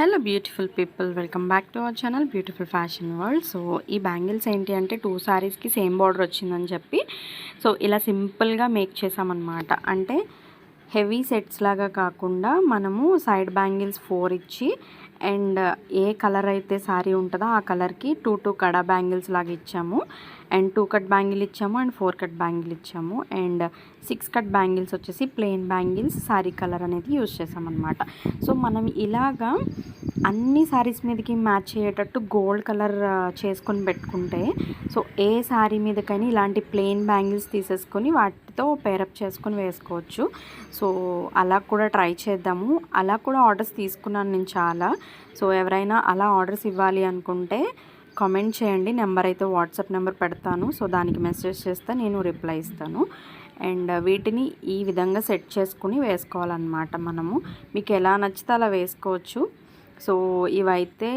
Hello beautiful people welcome back to our channel beautiful fashion world so ఈ bangles ఏంటి అంటే two సారీస్కి same border వచ్చిందని చెప్పి so ఇలా సింపుల్గా మేక్ చేసామన్నమాట. అంటే హెవీ సెట్స్ లాగా కాకుండా మనము సైడ్ బ్యాంగిల్స్ ఫోర్ ఇచ్చి అండ్ ఏ కలర్ అయితే శారీ ఉంటుందో ఆ కలర్కి టూ టూ కడా బ్యాంగిల్స్ లాగా ఇచ్చాము. అండ్ టూ కట్ బ్యాంగిల్ ఇచ్చాము అండ్ ఫోర్ కట్ బ్యాంగిల్ ఇచ్చాము. అండ్ సిక్స్ కట్ బ్యాంగిల్స్ వచ్చేసి ప్లెయిన్ బ్యాంగిల్స్ శారీ కలర్ అనేది యూజ్ చేసామన్నమాట సో మనం ఇలాగా అన్ని శారీస్ మీదకి మ్యాచ్ అయ్యేటట్టు గోల్డ్ కలర్ చేసుకొని పెట్టుకుంటే సో ఏ శారీ మీదకైనా ఇలాంటి ప్లెయిన్ బ్యాంగిల్స్ తీసేసుకొని వాటితో పేరప్ చేసుకొని వేసుకోవచ్చు. సో అలా కూడా ట్రై చేద్దాము. అలా కూడా ఆర్డర్స్ తీసుకున్నాను నేను చాలా. సో ఎవరైనా అలా ఆర్డర్స్ ఇవ్వాలి అనుకుంటే కామెంట్ చేయండి. నెంబర్ అయితే వాట్సాప్ నెంబర్ పెడతాను. సో దానికి మెసేజ్ చేస్తే నేను రిప్లై ఇస్తాను. అండ్ వీటిని ఈ విధంగా సెట్ చేసుకుని వేసుకోవాలన్నమాట మనము. మీకు ఎలా నచ్చితే అలా వేసుకోవచ్చు. సో ఇవైతే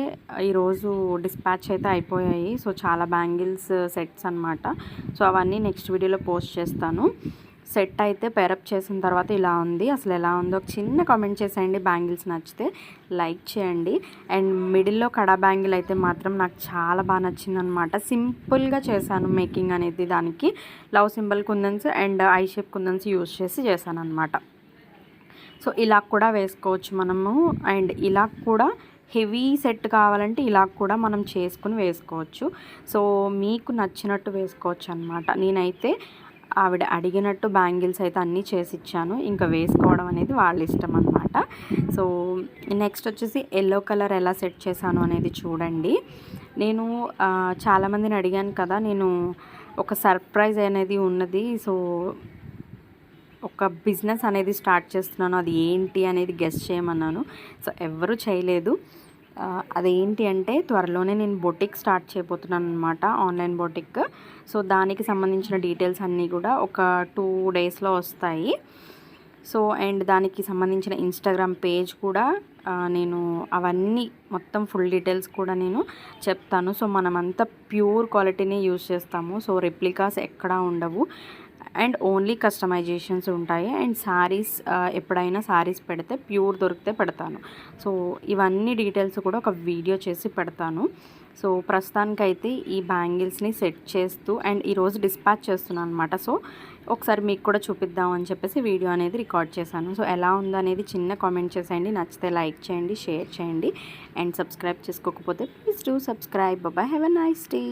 ఈరోజు డిస్పాచ్ అయితే అయిపోయాయి. సో చాలా బ్యాంగిల్స్ సెట్స్ అనమాట సో అవన్నీ నెక్స్ట్ వీడియోలో పోస్ట్ చేస్తాను. సెట్ అయితే పేరప్ చేసిన తర్వాత ఇలా ఉంది. అసలు ఎలా ఉందో ఒక చిన్న కామెంట్ చేసేయండి. బ్యాంగిల్స్ నచ్చితే లైక్ చేయండి. అండ్ మిడిల్లో కడా బ్యాంగిల్ అయితే మాత్రం నాకు చాలా బాగా నచ్చింది అనమాట సింపుల్గా చేశాను మేకింగ్ అనేది దానికి. Love symbol kundans and I shape kundans use చేసి చేశాను అనమాట సో ఇలా కూడా వేసుకోవచ్చు మనము. అండ్ ఇలా కూడా హెవీ సెట్ కావాలంటే ఇలా కూడా మనం చేసుకుని వేసుకోవచ్చు. సో మీకు నచ్చినట్టు వేసుకోవచ్చు అనమాట నేనైతే ఆవిడ అడిగినట్టు బ్యాంగిల్స్ అయితే అన్నీ చేసి ఇచ్చాను. ఇంకా వేసుకోవడం అనేది వాళ్ళ ఇష్టం అనమాట సో నెక్స్ట్ వచ్చేసి ఎల్లో కలర్ ఎలా సెట్ చేశాను అనేది చూడండి. నేను చాలామందిని అడిగాను కదా నేను ఒక సర్ప్రైజ్ అనేది ఉన్నది. సో ఒక బిజినెస్ అనేది స్టార్ట్ చేస్తున్నాను. అది ఏంటి అనేది గెస్ చేయమన్నాను. సో ఎవరు చేయలేదు. అదేంటి అంటే త్వరలోనే నేను బొటిక్ స్టార్ట్ చేయబోతున్నాను అనమాట ఆన్లైన్ బొటిక్. సో దానికి సంబంధించిన డీటెయిల్స్ అన్నీ కూడా ఒక టూ డేస్లో వస్తాయి. సో అండ్ దానికి సంబంధించిన ఇన్స్టాగ్రామ్ పేజ్ కూడా నేను అవన్నీ మొత్తం ఫుల్ డీటెయిల్స్ కూడా నేను చెప్తాను. సో మనమంతా ప్యూర్ క్వాలిటీని యూజ్ చేస్తాము. సో రెప్లికాస్ ఎక్కడా ఉండవు. అండ్ ఓన్లీ కస్టమైజేషన్స్ ఉంటాయి. అండ్ శారీస్ ఎప్పుడైనా శారీస్ పెడితే ప్యూర్ దొరికితే పెడతాను. సో ఇవన్నీ డీటెయిల్స్ కూడా ఒక వీడియో చేసి పెడతాను. సో ప్రస్తుతానికైతే ఈ బ్యాంగిల్స్ని సెట్ చేస్తూ అండ్ ఈరోజు డిస్పాచ్ చేస్తున్నాను అనమాట సో ఒకసారి మీకు కూడా చూపిద్దాం అని చెప్పేసి వీడియో అనేది రికార్డ్ చేశాను. సో ఎలా ఉందనేది చిన్న కామెంట్ చేసేయండి. నచ్చితే లైక్ చేయండి షేర్ చేయండి. అండ్ సబ్స్క్రైబ్ చేసుకోకపోతే ప్లీజ్ డూ సబ్స్క్రైబ్. బాబా హ్యావ్ ఎ నైస్ డే.